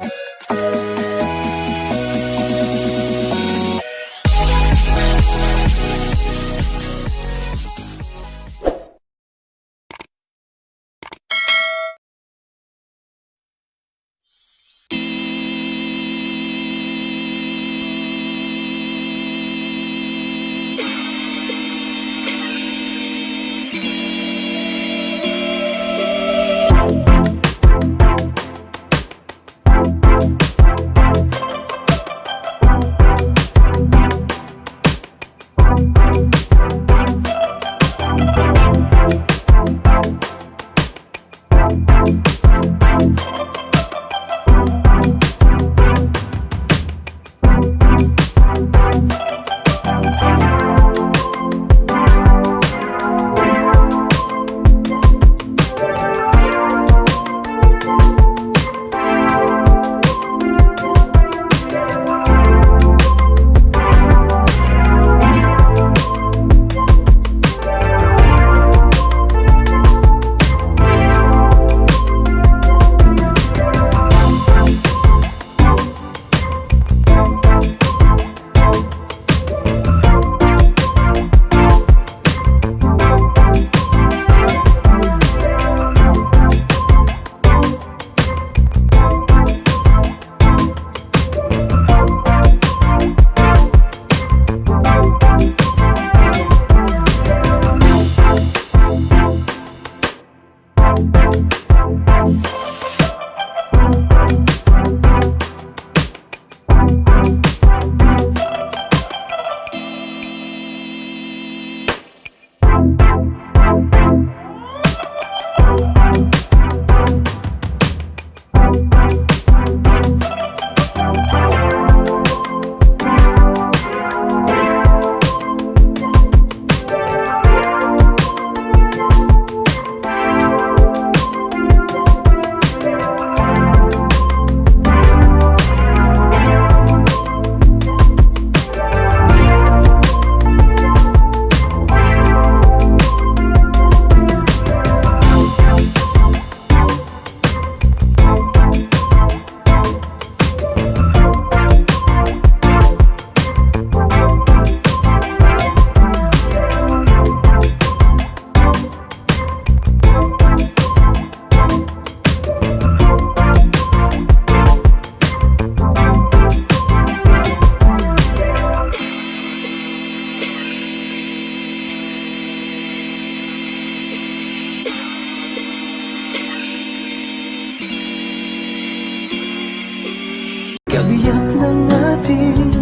you Kabiyak ng ating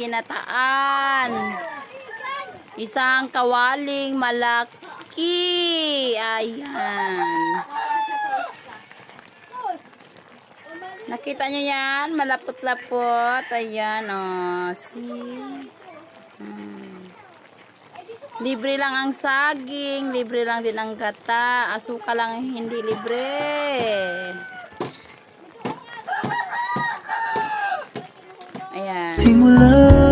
ginataan. Isang kawaling malaki. Ayan. Nakita nyo yan? Malapot-lapot. Ayan, o. Oh. See? Hmm. Libre lang ang saging. Libre lang din ang gata. Asuka lang hindi libre. Ayan. Simula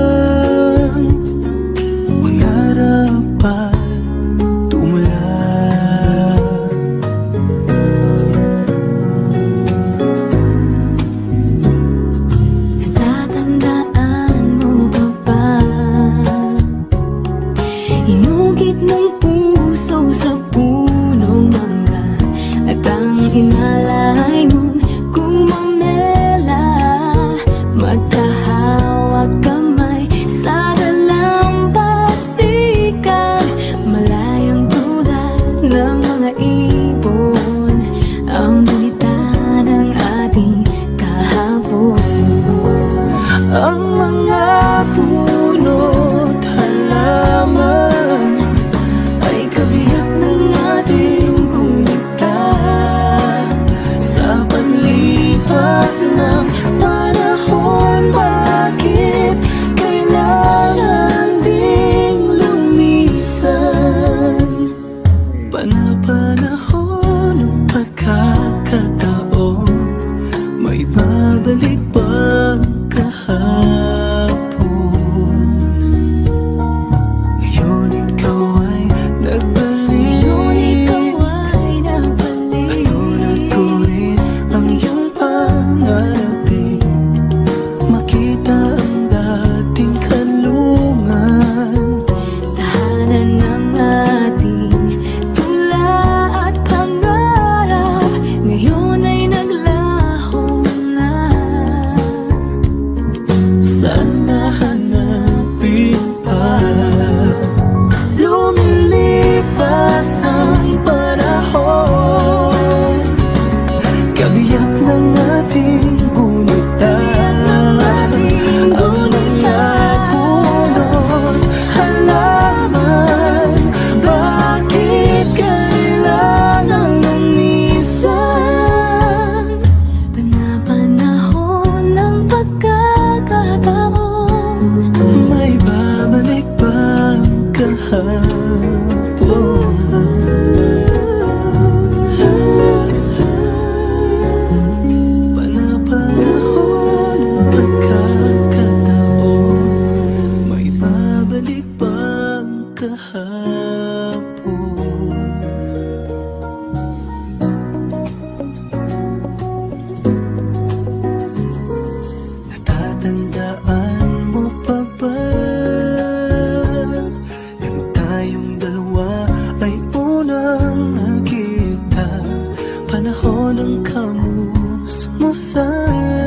ng kamusmusan